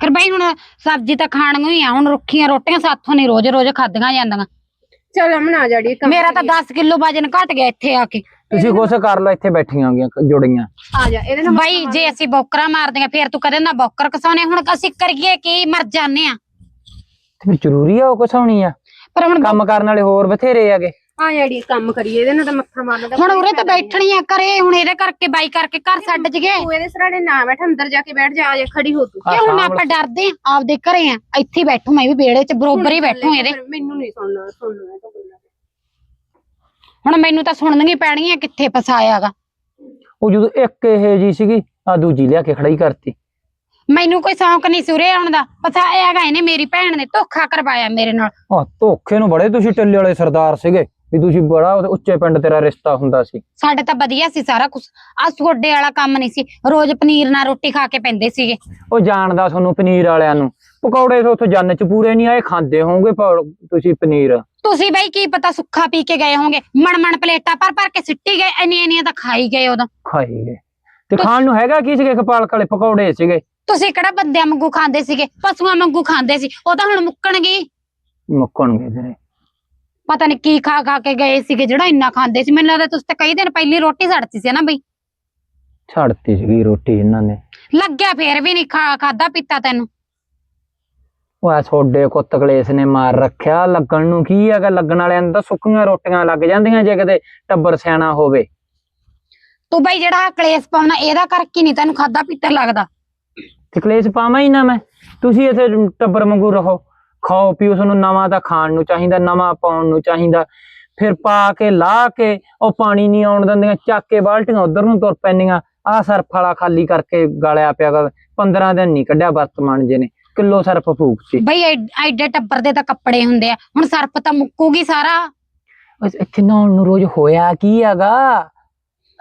ਫਿਰ ਬਾਈ ਹੁਣ ਸਬਜ਼ੀ ਤਾਂ ਖਾਣੀਆਂ ਹੀ ਆ ਹੁਣ ਰੁੱਖੀਆਂ ਰੋਟੀਆਂ ਸਾਥੋਂ ਨਹੀਂ ਰੋਜ਼ ਰੋਜ਼ ਖਾਧੀਆਂ ਜਾਂਦੀਆਂ। ਚਲ ਅਮਨ ਆ ਜਾੜੀ ਕੰਮ ਮੇਰਾ ਤਾਂ ਕਰੀਏ। 10 ਕਿਲੋ ਵਜਨ ਘਟ ਗਿਆ ਇੱਥੇ ਆ ਕੇ। ਤੁਸੀਂ ਕੁਛ ਕਰ ਲਓ ਇੱਥੇ ਬੈਠੀਆਂ ਹੋਗੀਆਂ ਜੁੜੀਆਂ। ਆ ਜਾ ਇਹਦੇ ਨਾਲ ਬਾਈ ਜੇ ਅਸੀਂ ਬੌਕਰਾਂ ਮਾਰਦੀਆਂ ਫਿਰ ਤੂੰ ਕਦੇ ਨਾ ਬੌਕਰ ਕਸਾਉਣੇ ਹੁਣ ਅਸੀਂ ਕਰੀਏ ਕੀ ਮਰ ਜਾਂਦੇ ਆ। ਤੇ ਫਿਰ ਜ਼ਰੂਰੀ ਆ ਉਹ ਕਸਾਉਣੀ ਆ? ਪਰ ਹੁਣ ਕੰਮ ਕਰਨ ਵਾਲੇ ਹੋਰ ਬਥੇਰੇ ਹੈਗੇ। ਆ ਜਾੜੀ ਕੰਮ ਕਰੀਏ ਇਹਦੇ ਨਾਲ ਤਾਂ ਮੱਥਾ ਮਾਰਨਾ ਤਾਂ ਹੁਣ ਕੋਈ ਉਰੇ ਤਾਂ ਫਾਇਦਾ ਨਹੀਂ। ਬੈਠਣੀ ਆ ਕਰੇ ਹੁਣ ਇਹਦੇ ਕਰਕੇ ਬਾਈ ਕਰਕੇ ਘਰ ਛੱਡ ਜਗੇ ਤੂੰ ਇਹਦੇ ਸਰਾਣੇ ਨਾ ਬੈਠ ਅੰਦਰ ਜਾ ਕੇ ਬੈਠ ਜਾ ਆ ਜਾ ਖੜੀ ਹੋ ਤੂੰ। ਆਹ ਕਿ ਹੁਣ ਸਾਂਭ ਆਪਾਂ ਡਰਦੇ ਆ ਆਪਦੇ ਘਰੇ ਆ ਇੱਥੇ ਹੀ ਬੈਠੂ ਮੈਂ ਵੀ ਵਿਹੜੇ 'ਚ ਬਰੋਬਰ ਹੀ ਬੈਠੂ ਇਹਦੇ। ਫਿਰ ਮੈਨੂੰ ਨਹੀਂ ਸੁਣਨਾ ਸੁਣਨਾ ਇਹ ਤਾਂ ਗੱਲਾਂ ਹੁਣ ਮੈਨੂੰ ਤਾਂ ਸੁਣਨੀਆਂ ਪੈਣਗੀਆਂ ਕਿੱਥੇ ਫਸਾਇਆਗਾ। ਉਹ ਜਦੋਂ ਇੱਕ ਇਹ ਜੀ ਸੀਗੀ ਆ ਦੂਜੀ ਲਿਆ ਕੇ ਖੜਾਈ ਕਰਤੀ। ਮੈਨੂੰ ਕੋਈ ਸ਼ੌਂਕ ਨਹੀਂ ਸੀ ਉਰੇ ਆਉਣ ਦਾ। ਫਸਾਇਆਗਾ ਇਹਨੇ ਮੇਰੀ ਭੈਣ ਨੇ ਧੋਖਾ ਕਰਵਾਇਆ ਮੇਰੇ ਨਾਲ। ਆ ਧੋਖੇ ਨੂੰ ਬੜੇ ਤੁਸੀਂ ਟੱਲੇ ਵਾਲੇ ਸਰਦਾਰ ਸੀਗੇ ਵੀ ਤੁਸੀਂ ਬੜਾ ਉੱਚੇ ਪਿੰਡ ਤੇਰਾ ਰਿਸ਼ਤਾ ਹੁੰਦਾ ਸੀ। ਸਾਡੇ ਤਾਂ ਵਧੀਆ ਸੀ ਸਾਰਾ ਕੁਝ ਆ ਸੋਡੇ ਵਾਲਾ ਕੰਮ ਨਹੀਂ ਸੀ। ਰੋਜ਼ ਪਨੀਰ ਨਾਲ ਰੋਟੀ ਖਾ ਕੇ ਪੈਂਦੇ ਸੀਗੇ। ਉਹ ਜਾਣਦਾ ਤੁਹਾਨੂੰ ਪਨੀਰ ਵਾਲਿਆਂ ਨੂੰ। ਪਕੌੜੇ ਤਾਂ ਉੱਥੇ ਜੰਨ ਚ ਪੂਰੇ ਨਹੀਂ ਆਏ ਖਾਂਦੇ ਹੋਵੋਗੇ ਪ- ਤੁਸੀਂ ਪਨੀਰ। ਤੁਸੀਂ ਬਈ ਕੀ ਪਤਾ ਸੁੱਖਾ ਪੀ ਕੇ ਗਏ ਹੋਗੇ ਮਣ ਮਣ ਪਲੇਟਾਂ ਭਰ ਭਰ ਕੇ ਸਿੱਟੀ ਗਏ ਇੰਨੀਆਂ ਇੰਨੀਆਂ ਤਾਂ ਖਾਈ ਗਏ ਉਦੋਂ। ਖਾਈ ਗਏ। ਤੇ ਖਾਣ ਨੂੰ ਹੈਗਾ ਕੀ ਸੀਗੇ ਕਪਾਲਕ ਵਾਲੇ ਪਕੌੜੇ ਸੀਗੇ? ਤੁਸੀਂ ਕਿਹੜਾ ਬੰਦਿਆਂ ਵਾਂਗੂ ਖਾਂਦੇ ਸੀਗੇ ਪਸ਼ੂਆਂ ਵਾਂਗੂ ਖਾਂਦੇ ਸੀ ਉਹ ਤਾਂ ਹੁਣ ਮੁੱਕਣਗੇ ਹੀ। ਮੁੱਕਣਗੇ ਤੇਰੇ ਪਤਾ ਨਹੀਂ ਕੀ ਖਾ ਖਾ ਕੇ ਗਏ ਸੀਗੇ ਜਿਹੜਾ ਇੰਨਾ ਖਾਂਦੇ ਸੀ। ਮੈਨੂੰ ਲੱਗਦਾ ਤੁਸੀਂ ਤਾਂ ਕਈ ਦਿਨ ਪਹਿਲੀ ਰੋਟੀ ਛੱਡਤੀ ਸੀ ਨਾ ਬਈ। ਛੱਡਤੀ ਸੀਗੀ ਰੋਟੀ ਇਹਨਾਂ ਨੇ। ਲੱਗਿਆ ਫੇਰ ਵੀ ਨਹੀਂ ਖਾ ਖਾਦਾ ਪੀਤਾ ਤੈਨੂੰ। ਉਹ ਛੋਡੇ ਕੁੱਤ ਕਲੇਸ਼ ਨੇ ਮਾਰ ਰੱਖਿਆ। ਲੱਗਣ ਨੂੰ ਕੀ ਹੈਗਾ ਲੱਗਣ ਵਾਲਿਆਂ ਨੂੰ ਤਾਂ ਸੁੱਕੀਆਂ ਰੋਟੀਆਂ ਲੱਗ ਜਾਂਦੀਆਂ ਜੇ ਕਿਤੇ ਟੱਬਰ ਸਿਆਣਾ ਹੋਵੇ। ਤੂੰ ਬਈ ਜਿਹੜਾ ਆਹ ਕਲੇਸ਼ ਪਾਉਣਾ ਇਹਦਾ ਕਰਕੇ ਨਹੀਂ ਤੈਨੂੰ ਖਾਦਾ ਪੀਤਾ ਲੱਗਦਾ। ਤੇ ਕਲੇਸ਼ ਪਾਵਾਂ ਹੀ ਨਾ ਮੈਂ। ਤੁਸੀਂ ਇੱਥੇ ਟੱਬਰ ਵਾਂਗੂ ਰਹੋ। ਖਾਓ ਪੀਓ ਤੁਹਾਨੂੰ ਨਵਾਂ ਤਾਂ ਖਾਣ ਨੂੰ ਚਾਹੀਦਾ ਨਵਾਂ ਪਾਉਣ ਨੂੰ ਚਾਹੀਦਾ। ਫਿਰ ਪਾ ਕੇ ਲਾ ਕੇ ਉਹ ਪਾਣੀ ਨਹੀਂ ਆਉਣ ਦਿੰਦੀਆਂ ਚੱਕ ਕੇ ਬਾਲਟੀਆਂ ਉਧਰ ਨੂੰ ਤੁਰ ਪੈਂਦੀਆਂ। ਆਹ ਸਰਫ ਵਾਲਾ ਖਾਲੀ ਕਰਕੇ ਗਾਲਿਆ ਪਿਆ ਗਾ। 15 ਦਿਨ ਨਹੀਂ ਕੱਢਿਆ ਵਰਤਮਾਨ ਜੇ ਨੇ। ਕਿਲੋ ਸਰਫ ਫੂਕਤੀ। ਬਈ ਐ- ਐਡੇ ਟੱਬਰ ਦੇ ਤਾਂ ਕੱਪੜੇ ਹੁੰਦੇ ਆ। ਹੁਣ ਸਰਪ ਤਾਂ ਮੁੱਕੂਗੀ ਸਾਰਾ। ਬਸ ਇੱਥੇ ਨਹਾਉਣ ਨੂੰ ਰੋਜ਼ ਹੋਇਆ ਕੀ ਹੈਗਾ?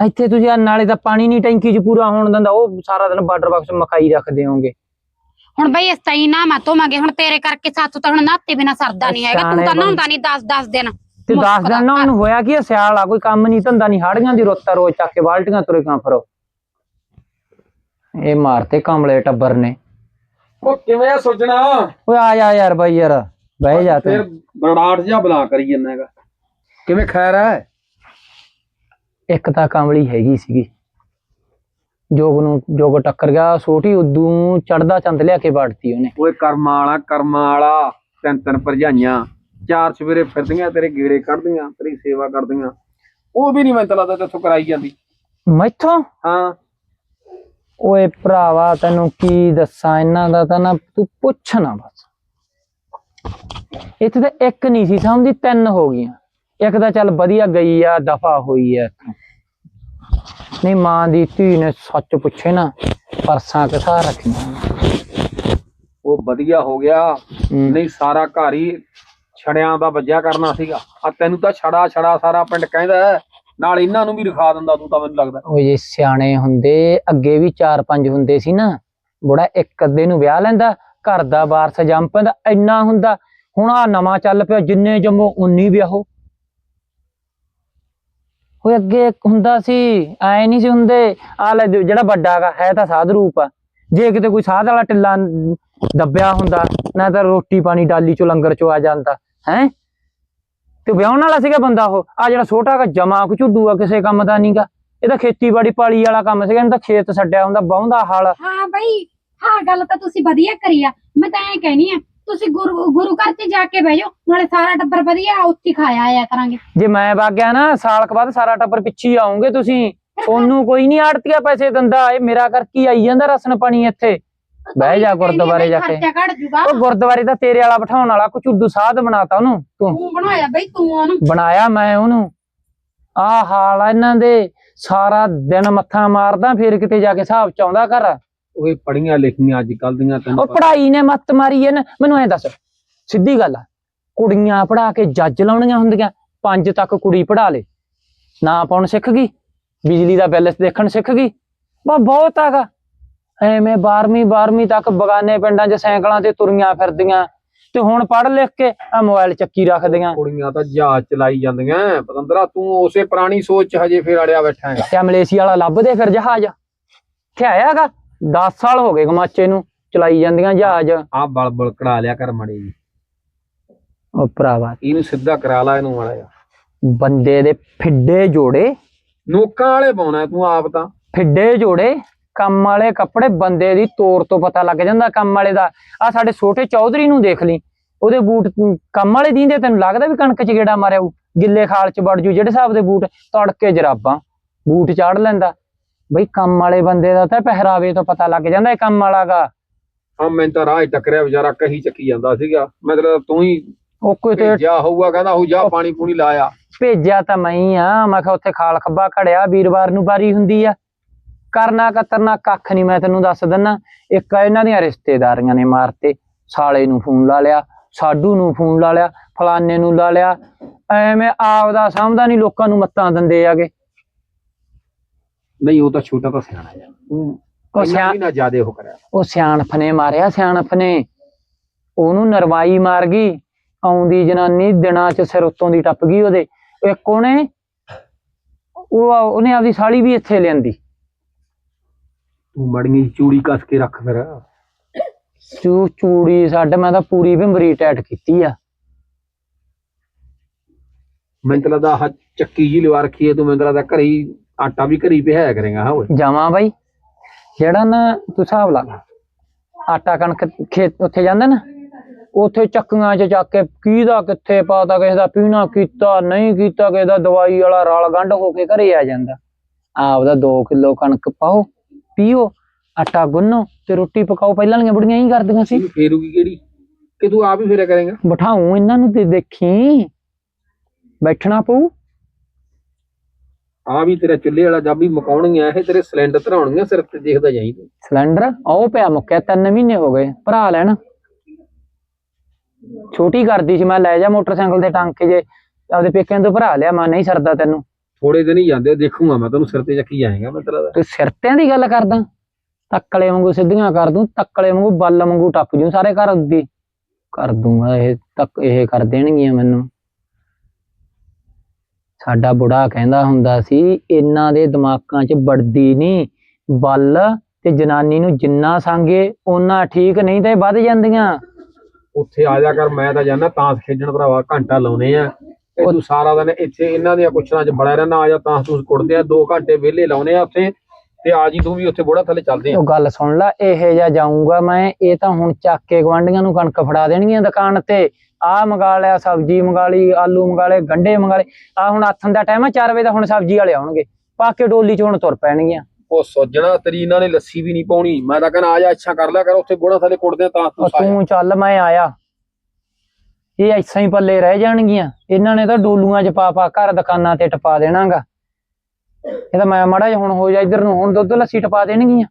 ਇੱਥੇ ਤੁਸੀਂ ਆਹ ਨਾਲੇ ਤਾਂ ਪਾਣੀ ਨਹੀਂ ਟੈਂਕੀ 'ਚ ਪੂਰਾ ਹੋਣ ਦਿੰਦਾ ਉਹ ਸਾਰਾ ਦਿਨ ਵਾਟਰ ਬਾਕਸ ਮਖਾਈ ਰੱਖਦੇ ਹੋਗੇ ਹੁਣ ਬਈ ਇਸ ਤਾਈ ਨਾ ਮਾ ਧੋਵਾਂਗੇ ਹੁਣ ਤੇਰੇ ਕਰਕੇ ਸਾਥੋਂ ਤਾਂ ਹੁਣ ਨਾਤੇ ਬਿਨਾ ਸਰਦਾ ਨਹੀਂ ਹੈਗਾ। ਤੂੰ ਤਾਂ ਸਿਆਣੇ ਨਹਾਉਂਦਾ ਨਹੀਂ 10 10 ਦਿਨ। ਤੇ ਮੁੱਕ ਦਸ ਦਿਨ ਨਹਾਉਣ ਨੂੰ ਹੋਇਆ ਕੀ ਆ? ਸਿਆਲ ਆ ਕੋਈ ਕੰਮ ਨਹੀਂ ਧੰਦਾ ਨਹੀਂ ਹਾੜੀਆਂ ਦੀ ਰੋਤਾ ਰੋਜ਼ ਚੱਕ ਕੇ ਬਾਲਟੀਆਂ ਤੁਰੇ ਕਾਂ ਫਿਰੋ। ਇਹ ਮਾਰਤੇ ਕਮਲੇ ਟੱਬਰ ਨੇ। ਉਹ ਕਿਵੇਂ ਆ ਸੋਚਣਾ? ਓਏ ਆ ਜਾ ਯਾਰ ਬਾਈ ਯਾਰ ਬਹਿ ਜਾ ਫਿਰ ਤੂੰ ਬਰੜਾਟ ਜਿਹਾ ਬਲਾ ਕਰੀ ਜਾਂਦਾ ਹੈਗਾ। ਕਿਵੇਂ ਖੈਰ ਹੈ ਇੱਕ ਤਾਂ ਕਮਲੀ ਹੈਗੀ ਸੀਗੀ। ਜੋਗ ਨੂੰ ਜੋਗ ਟੱਕਰ ਗਿਆ ਛੋਟੀ ਉਦੋਂ ਚੜਦਾ ਚੰਦ ਲਿਆ ਕੇ ਬਾੜਤੀ ਉਹਨੇ। ਓਏ ਕਰਮਾਂ ਵਾਲਾ ਕਰਮਾਂ ਵਾਲਾ ਤਿੰਨ ਤਿੰਨ ਭਰਜਾਈਆਂ ਚਾਰ ਸਵੇਰੇ ਫਿਰਦੀਆਂ ਤੇਰੇ ਗੇੜੇ ਕੱਢਦੀਆਂ ਤੇਰੀ ਸੇਵਾ ਕਰਦੀਆਂ। ਉਹ ਵੀ ਨਹੀਂ ਮੈਨੂੰ ਤਾਂ ਲੱਗਦਾ ਤੇਥੋਂ ਕਰਾਈ ਜਾਂਦੀ। ਮੈਥੋਂ? ਹਾਂ। ਓਏ ਭਰਾਵਾ ਤੈਨੂੰ ਕੀ ਦੱਸਾਂ? ਇਹਨਾਂ ਦਾ ਤਾਂ ਨਾ ਤੂੰ ਪੁੱਛ ਨਾ ਬਸ। ਇੱਥੇ ਤਾਂ ਇੱਕ ਨਹੀਂ ਸੀ ਸਮਝਦੀ ਤਿੰਨ ਹੋ ਗਈਆਂ। ਇੱਕ ਤਾਂ ਚੱਲ ਵਧੀਆ ਗਈ ਆ ਦਫਾ ਹੋਈ ਆ ਨਹੀਂ ਮਾਂ ਦੀ ਧੀ ਨੇ ਸੱਚ ਪੁੱਛੇ ਨਾ ਪਰਸਾਂ ਕਿਥਾ ਰੱਖੀਆਂ। ਉਹ ਵਧੀਆ ਹੋ ਗਿਆ। ਨਹੀਂ ਸਾਰਾ ਘਰ ਹੀ ਛੜਿਆਂ ਦਾ ਵੱਜਿਆ ਕਰਨਾ ਸੀਗਾ। ਆ ਤੈਨੂੰ ਤਾਂ ਛੜਾ ਛੜਾ ਸਾਰਾ ਪਿੰਡ ਕਹਿੰਦਾ। ਨਾਲ ਇਹਨਾਂ ਨੂੰ ਵੀ ਰਖਾ ਦਿੰਦਾ ਤੂੰ ਤਾਂ ਮੈਨੂੰ ਲੱਗਦਾ। ਉਹ ਜੇ ਸਿਆਣੇ ਹੁੰਦੇ, ਅੱਗੇ ਵੀ 4-5 ਹੁੰਦੇ ਸੀ ਨਾ, ਬੁੜਾ ਇੱਕ ਅੱਧੇ ਨੂੰ ਵਿਆਹ ਲੈਂਦਾ, ਘਰ ਦਾ ਵਾਰਸ ਜੰਮ ਪੈਂਦਾ, ਇੰਨਾ ਹੁੰਦਾ। ਹੁਣ ਆ ਨਵਾਂ ਚੱਲ ਪਿਆ, ਜਿੰਨੇ ਜੰਮੋ ਉਨੀ ਵਿਆਹੋ। ਉਹ ਅੱਗੇ ਇੱਕ ਹੁੰਦਾ ਸੀ, ਐ ਨਹੀਂ ਸੀ ਹੁੰਦੇ। ਆ ਲੈ ਜਿਹੜਾ ਵੱਡਾ ਹੈ ਤਾਂ ਸਾਧ ਰੂਪ ਆ। ਜੇ ਕਿਤੇ ਕੋਈ ਸਾਧ ਵਾਲਾ ਟਿੱਲਾ ਦੱਬਿਆ ਹੁੰਦਾ, ਨਾ ਤਾਂ ਰੋਟੀ ਪਾਣੀ ਡਾਲੀ ਚੋਂ ਲੰਗਰ ਚੋਂ ਆ ਜਾਂਦਾ, ਹੈ? ਤੇ ਵਿਆਹਣ ਵਾਲਾ ਸੀਗਾ ਬੰਦਾ ਉਹ। ਆ ਜਿਹੜਾ ਛੋਟਾ ਹੈਗਾ ਜਮਾ ਕੁ ਝੁੱਡੂ ਆ ਕਿਸੇ ਕੰਮ ਦਾ ਨਹੀਂਗਾ ਇਹ ਤਾਂ ਖੇਤੀਬਾੜੀ ਪਾਲੀ ਵਾਲਾ ਕੰਮ ਸੀਗਾ ਇਹਨੂੰ ਤਾਂ ਖੇਤ ਛੱਡਿਆ ਹੁੰਦਾ ਬਾਹੁੰਦਾ ਹਲ। ਹਾਂ ਬਈ ਹਾਂ ਗੱਲ ਤਾਂ ਤੁਸੀਂ ਵਧੀਆ ਕਰੀ ਆ। ਮੈਂ ਤਾਂ ਐ ਕਹਿਣੀ ਆ ਤੁਸੀਂ ਗੁਰੂ ਗੁਰੂ ਘਰ ਤੇ ਜਾ ਕੇ ਬਹਿ ਜਾਓ ਨਾਲੇ ਸਾਰਾ ਟੱਬਰ ਵਧੀਆ ਉੱਥੇ ਖਾਇਆ ਆਇਆ ਕਰਾਂਗੇ। ਜੇ ਮੈਂ ਵਗ ਗਿਆ ਨਾ ਸਾਲ ਕੁ ਬਾਅਦ ਸਾਰਾ ਟੱਬਰ ਪਿੱਛੇ ਆਉਂਗੇ ਤੁਸੀਂ। ਤੁਹਾਨੂੰ ਕੋਈ ਨਹੀਂ ਆੜਤੀਆ ਪੈਸੇ ਦਿੰਦਾ ਇਹ ਮੇਰਾ ਕਰਕੇ ਆਈ ਜਾਂਦਾ ਰਸਨ ਪਾਣੀ ਇੱਥੇ। ਬਹਿ ਜਾ ਗੁਰਦੁਆਰੇ ਜਾ ਕੇ। ਖਰਚਾ ਕੱਢ ਜੂਗਾ। ਉਹ ਗੁਰਦੁਆਰੇ ਦਾ ਤੇਰੇ ਵਾਲਾ ਬਿਠਾਉਣ ਵਾਲਾ ਕੋ ਝੁੱਡੂ ਸਾਧ ਬਣਾਤਾ ਉਹਨੂੰ ਤੂੰ। ਤੂੰ ਬਣਾਇਆ ਬਈ ਤੂੰ ਉਹਨੂੰ। ਬਣਾਇਆ ਮੈਂ ਉਹਨੂੰ। ਆ ਹਾਲ ਆ ਇਹਨਾਂ ਦੇ ਸਾਰਾ ਦਿਨ ਮੱਥਾ ਮਾਰਦਾ ਫਿਰ ਕਿਤੇ ਜਾ ਕੇ ਹਿਸਾਬ ਚ ਆਉਂਦਾ ਘਰ। ਓਏ ਪੜੀਆਂ ਲਿਖੀਆਂ ਅੱਜ ਕੱਲ ਦੀਆਂ ਤੈਨੂੰ ਉਹ ਪੜ੍ਹਾਈ ਨੇ ਮੱਤ ਮਾਰੀ ਐ ਨਾ ਮੈਨੂੰ ਐ ਦੱਸ ਸਿੱਧੀ ਗੱਲ ਆ ਕੁੜੀਆਂ ਪੜਾ ਕੇ ਜੱਜ ਲਾਉਣੀਆਂ ਹੁੰਦੀਆਂ ਪੰਜ ਤੱਕ ਕੁੜੀ ਪੜਾ ਲੇ। ਨਾ ਪਾਉਣ ਸਿੱਖ ਗਈ ਬਿਜਲੀ ਦਾ ਬਿੱਲ ਦੇਖਣ ਸਿੱਖ ਗਈ ਬਾ ਬਹੁਤ ਹੈਗਾ ਐਵੇਂ 12ਵੀਂ 12ਵੀਂ ਤੱਕ ਬਗਾਨੇ ਪਿੰਡਾਂ 'ਚ ਸਾਈਕਲਾਂ ਤੇ ਤੁਰੀਆਂ ਫਿਰਦੀਆਂ। ਤੇ ਹੁਣ ਪੜ੍ਹ ਲਿਖ ਕੇ ਆ ਮੋਬਾਈਲ ਚੱਕੀ ਰੱਖਦੀਆਂ। ਕੁੜੀਆਂ ਤਾਂ ਜਹਾਜ਼ ਚਲਾਈ ਜਾਂਦੀਆਂ। ਪਤੰਦਰਾ ਤੂੰ ਉਸੇ ਪੁਰਾਣੀ ਸੋਚ ਚ ਹਜੇ ਫੇਰ ਅੜਿਆ ਬੈਠਾ ਹੈਗਾ। ਤੇ ਮਲੇਸ਼ੀਆ ਵਾਲਾ ਲੱਭਦੇ ਫਿਰ ਜਹਾਜ਼? ਆਇਆਗਾ 10 ਸਾਲ ਹੋ ਗਏ ਗਮਾਚੇ ਨੂੰ ਚਲਾਈ ਜਾਂਦੀਆਂ ਜਹਾਜ਼। ਆ ਬਲ ਬਲ ਕਢਾ ਲਿਆ ਕਰ ਮੜੀ ਜੀ ਉਹ ਭਰਾਵਾ। ਇਹਨੂੰ ਸਿੱਧਾ ਕਰਾ ਲਾ ਇਹਨੂੰ ਵਾਲਾ ਬੰਦੇ ਦੇ ਫਿੱਡੇ ਜੋੜੇ। ਨੋਕਾਂ ਵਾਲੇ ਪਾਉਣਾ ਤੂੰ ਆਪ ਤਾਂ। ਫਿੱਡੇ ਜੋੜੇ। ਕੰਮ ਵਾਲੇ ਕੱਪੜੇ ਬੰਦੇ ਦੀ ਤੋਰ ਤੋਂ ਪਤਾ ਲੱਗ ਜਾਂਦਾ ਕੰਮ ਵਾਲੇ ਦਾ। ਆ ਸਾਡੇ ਛੋਟੇ ਚੌਧਰੀ ਨੂੰ ਦੇਖ ਲਈ। ਉਹਦੇ ਬੂਟ ਕੰਮ ਵਾਲੇ ਦੀਂਦੇ ਤੈਨੂੰ ਲੱਗਦਾ ਵੀ ਕਣਕ ਚ ਗੇੜਾ ਮਾਰਿਆ ਹੋਊ? ਗਿੱਲੇ ਖਾਲ ਚ ਵੜ ਜੂ ਜਿਹੜੇ ਹਿਸਾਬ ਦੇ ਬੂਟ ਤੜਕੇ ਜਰਾਬਾਂ ਬੂਟ ਚਾੜ ਲੈਂਦਾ। ਬਈ ਕੰਮ ਵਾਲੇ ਬੰਦੇ ਦਾ ਤਾਂ ਪਹਿਰਾਵੇ ਤੋਂ ਪਤਾ ਲੱਗ ਜਾਂਦਾ ਇਹ ਕੰਮ ਵਾਲਾਗਾ। ਆ ਮੈਂ ਤਾਂ ਰਾਹ ਟੱਕਰਿਆ ਵਿਚਾਰਾ ਕਹੀ ਚੱਕੀ ਜਾਂਦਾ ਸੀਗਾ। ਮਤਲਬ ਤੂੰ ਹੀ ਉਹ ਕੋਈ ਤੇ ਭੇਜਿਆ ਹੋਊਗਾ ਕਹਿੰਦਾ ਉਹ ਜਾ ਪਾਣੀ ਪੂਣੀ ਲਾਇਆ। ਭੇਜਿਆ ਤਾਂ ਮੈਂ ਹੀ ਆ। ਮੈਂ ਕਿਹਾ ਉੱਥੇ ਖਾਲ ਖੱਬਾ ਖੜਿਆ ਵੀਰਵਾਰ ਨੂੰ ਬਾਰੀ ਹੁੰਦੀ ਆ। ਕਰਨਾ ਕਤਰਨਾ ਕੱਖ ਨਹੀਂ ਮੈਂ ਤੈਨੂੰ ਦੱਸ ਦਿੰਨਾ ਇੱਕ ਇਹਨਾਂ ਦੀਆਂ ਰਿਸ਼ਤੇਦਾਰੀਆਂ ਨੇ ਮਾਰਤੇ ਸਾਲੇ ਨੂੰ ਫੋਨ ਲਾ ਲਿਆ ਸਾਡੂ ਨੂੰ ਫੋਨ ਲਾ ਲਿਆ ਫਲਾਨੇ ਨੂੰ ਲਾ ਲਿਆ ਐਵੇਂ ਆਪਦਾ ਸਮਝਦਾ ਨਹੀਂ ਲੋਕਾਂ ਨੂੰ ਮੱਤਾਂ ਦਿੰਦੇ ਆਗੇ ਨਹੀਂ ਉਹ ਤਾਂ ਛੋਟਾ ਤਾਂ ਸਿਆਣਾ ਯਾਰ ਉਹ ਇੰਨਾ ਸਿਆ- ਵੀ ਨਾ ਜ਼ਿਆਦੇ ਉਹ ਕਰਿਆ। ਉਹ ਸਿਆਣਪ ਨੇ ਮਾਰਿਆ ਸਿਆਣਪ ਨੇ ਉਹਨੂੰ ਨਰਵਾਈ ਮਾਰ ਗਈ ਆਉਂਦੀ ਜਨਾਨੀ ਦਿਨਾਂ ਚ ਸਿਰ ਉੱਤੋਂ ਦੀ ਟੱਪ ਗਈ ਉਹਦੇ। ਇੱਕ ਉਹਨੇ ਉਹ ਉਹਨੇ ਆਪਦੀ ਸਾਲੀ ਵੀ ਇੱਥੇ ਲਿਆਂਦੀ। ਤੂੰ ਮੜੀਆਂ ਚੂੜੀ ਕੱਸ ਕੇ ਰੱਖ ਫਿਰ। ਚੂ ਚੂੜੀ ਛੱਡ ਮੈਂ ਤਾਂ ਪੂਰੀ ਭਿੰਬਰੀ ਟੈਟ ਕੀਤੀ ਆ। ਮੈਨੂੰ ਤਾਂ ਲੱਗਦਾ ਆਹ ਚੱਕੀ ਜੀ ਲਵਾ ਰੱਖੀ ਹੈ ਤੂੰ ਮੈਨੂੰ ਤਾਂ ਲੱਗਦਾ ਘਰੇ ਹੀ ਆਟਾ ਵੀ ਘਰੇ ਪਿਹਾਇਆ ਕਰੇਗਾ ਹਾਂ ਓਏ। ਜਾਵਾਂ ਬਾਈ। ਜਿਹੜਾ ਨਾ ਤੂੰ ਹਿਸਾਬ ਲਾ ਆਟਾ ਕਣਕ ਖੇਤ ਉੱਥੇ ਜਾਂਦਾ ਨਾ ਉੱਥੇ ਚੱਕੀਆਂ 'ਚ ਚੱਕ ਕੇ ਕਿਹਦਾ ਕਿੱਥੇ ਪਾਤਾ ਕਿਸੇ ਦਾ ਪੀਣਾ ਕੀਤਾ ਨਹੀਂ ਕੀਤਾ ਕਿਸੇ ਦਾ ਦਵਾਈ ਵਾਲਾ ਰਲ ਗੰਢ ਹੋ ਕੇ ਘਰੇ ਆ ਜਾਂਦਾ। ਆਪਦਾ 2 ਕਿਲੋ ਕਣਕ ਪਾਓ। ਪੀਓ ਆਟਾ ਗੁੰਨੋ ਤੇ ਰੋਟੀ ਪਕਾਓ। ਪਹਿਲਾਂ ਵਾਲੀਆਂ ਬੁੜੀਆਂ ਹੀ ਕਰਦੀਆਂ ਸੀ। ਫੇਰੂਗੀ ਕਿਹੜੀ? ਕਿ ਤੂੰ ਆਪ ਹੀ ਫੇਰਿਆ ਕਰੇਗਾ? ਬਿਠਾਉ ਇਹਨਾਂ ਨੂੰ ਤੇ ਦੇਖੀ। ਬੈਠਣਾ ਪਊ। ਆ ਵੀ ਤੇਰਾ ਚੁੱਲ੍ਹੇ ਵਾਲਾ ਜੱਬ ਵੀ ਮਕਾਉਣਗੀਆਂ ਇਹ ਤੇਰੇ ਸਿਲੰਡਰ ਧਰਾਉਣਗੀਆਂ ਸਿਰ ਤੇ ਦੇਖਦਾ ਜਾਈ ਤੂੰ। ਸਿਲੰਡਰ? ਉਹ ਪਿਆ ਮੁੱਕਿਆ ਤਿੰਨ ਮਹੀਨੇ ਹੋ ਗਏ ਭਰਾ ਲੈਣ। ਛੋਟੀ ਕਰਦੀ ਸੀ ਮੈਂ ਲੈ ਜਾ ਮੋਟਰਸਾਈਕਲ ਤੇ ਟੰਗ ਕੇ ਜੇ ਆਪਦੇ ਪੇਕਿਆਂ ਤੋਂ ਭਰਾ ਲਿਆ ਮੈਂ ਨਹੀਂ ਸਰਦਾ ਤੈਨੂੰ। ਥੋੜੇ ਦਿਨ ਹੀ ਜਾਂਦੇ ਦੇਖੂਗਾ ਮੈਂ ਤੈਨੂੰ ਸਿਰ ਤੇ ਚੱਕੀ ਜਾਏਗਾ ਮੈਂ ਤੇਰਾ ਤੂੰ। ਸਿਰਤਿਆਂ ਦੀ ਗੱਲ ਕਰਦਾ ਤੱਕਲੇ ਵਾਂਗੂ ਸਿੱਧੀਆਂ ਕਰ ਦੂੰ ਤੱਕਲੇ ਵਾਂਗੂ ਬੱਲ ਵਾਂਗੂ ਟੱਪ ਜੂ ਸਾਰੇ ਘਰ ਦੀ ਕਰ ਦੂੰਗਾ ਇਹ ਤੱਕ ਇਹ ਕਰ ਦੇਣਗੀਆਂ ਮੈਨੂੰ। ਸਾਡਾ ਬੁੜਾ ਕਹਿੰਦਾ ਹੁੰਦਾ ਸੀ ਇਹਨਾਂ ਦੇ ਦਿਮਾਗਾਂ 'ਚ ਵੜਦੀ ਨਹੀਂ ਬੱਲ ਤੇ ਜਨਾਨੀ ਨੂੰ ਜਿੰਨਾ ਸੰਗੇ ਉਹਨਾਂ ਠੀਕ ਨਹੀਂ ਤੇ ਵੱਧ ਜਾਂਦੀਆਂ। ਉੱਥੇ ਆ ਜਾ ਕਰ ਮੈਂ ਤਾਂ ਜਾਣਾ ਤਾਂਸ ਖੇਡਣ ਭਰਾਵਾ ਘੰਟਾ ਲਾਉਨੇ ਆ। ਤੇ ਤੂੰ ਸਾਰਾ ਦਿਨ ਇੱਥੇ ਇਹਨਾਂ ਦੀਆਂ ਕੁਛਰਾਂ 'ਚ ਬੜਾ ਰਹਿਣਾ ਆ ਜਾ ਤਾਂਸ ਤੂੰ ਕੁੱਟਦੇ ਆ 2 ਘੰਟੇ ਵਿਹਲੇ ਲਾਉਨੇ ਆ ਉੱਥੇ ਤੇ ਆ ਜੀ ਤੂੰ ਵੀ ਉੱਥੇ ਬੋੜਾ ਥੱਲੇ ਚੱਲਦੇ ਆ। ਉਹ ਗੱਲ ਸੁਣ ਲੈ ਇਹ ਜਿਹਾ ਜਾਊਂਗਾ ਮੈਂ ਇਹ ਤਾਂ ਹੁਣ ਚੱਕ ਕੇ ਗਵਾਂਢੀਆਂ ਨੂੰ ਕਣਕ ਫੜਾ ਦੇਣਗੀਆਂ ਦੁਕਾਨ ਤੇ। ਆਹ ਮੰਗਾ ਲਿਆ ਸਬਜ਼ੀ ਮੰਗਾ ਲਈ ਆਲੂ ਮੰਗਾ ਲਏ ਗੰਢੇ ਮੰਗਾ ਲਏ। ਆ ਹੁਣ ਆਥਣ ਦਾ ਟਾਈਮ ਆ 4 ਵਜੇ ਦਾ ਹੁਣ ਸਬਜ਼ੀ ਵਾਲੇ ਆਉਣਗੇ। ਪਾ ਕੇ ਡੋਲੀ ਚ ਹੁਣ ਤੁਰ ਪੈਣਗੀਆਂ। ਉਹ ਸੋਜਣਾ ਤੇਰੀ ਇਹਨਾਂ ਨੇ ਲੱਸੀ ਵੀ ਨਹੀਂ ਪਾਉਣੀ। ਮੈਂ ਤਾਂ ਕਹਿੰਦਾ ਆ ਜਾ ਅੱਛਾ ਕਰ ਲਿਆ ਕਰ ਉੱਥੇ ਬੋੜਾ ਥੱਲੇ ਕੁੱਟਦੇ ਆ ਤਾਂ ਉਹ ਤੂੰ ਤੂੰ ਚੱਲ ਮੈਂ ਆਇਆ। ਇਹ ਐਸਾਂ ਹੀ ਪੱਲੇ ਰਹਿ ਜਾਣਗੀਆਂ। ਇਹਨਾਂ ਨੇ ਤਾਂ ਡੋਲੂਆਂ ਚ ਪਾ ਪਾ ਘਰ ਦੁਕਾਨਾਂ ਤੇ ਟਪਾ ਦੇਣਾਗਾ। ਇਹ ਤਾਂ ਮੈਂ ਮਾੜਾ ਜਿਹਾ ਹੁਣ ਹੋ ਜਾ, ਇੱਧਰ ਨੂੰ ਹੁਣ ਦੁੱਧ ਲੱਸੀ ਟਪਾ ਦੇਣਗੀਆਂ।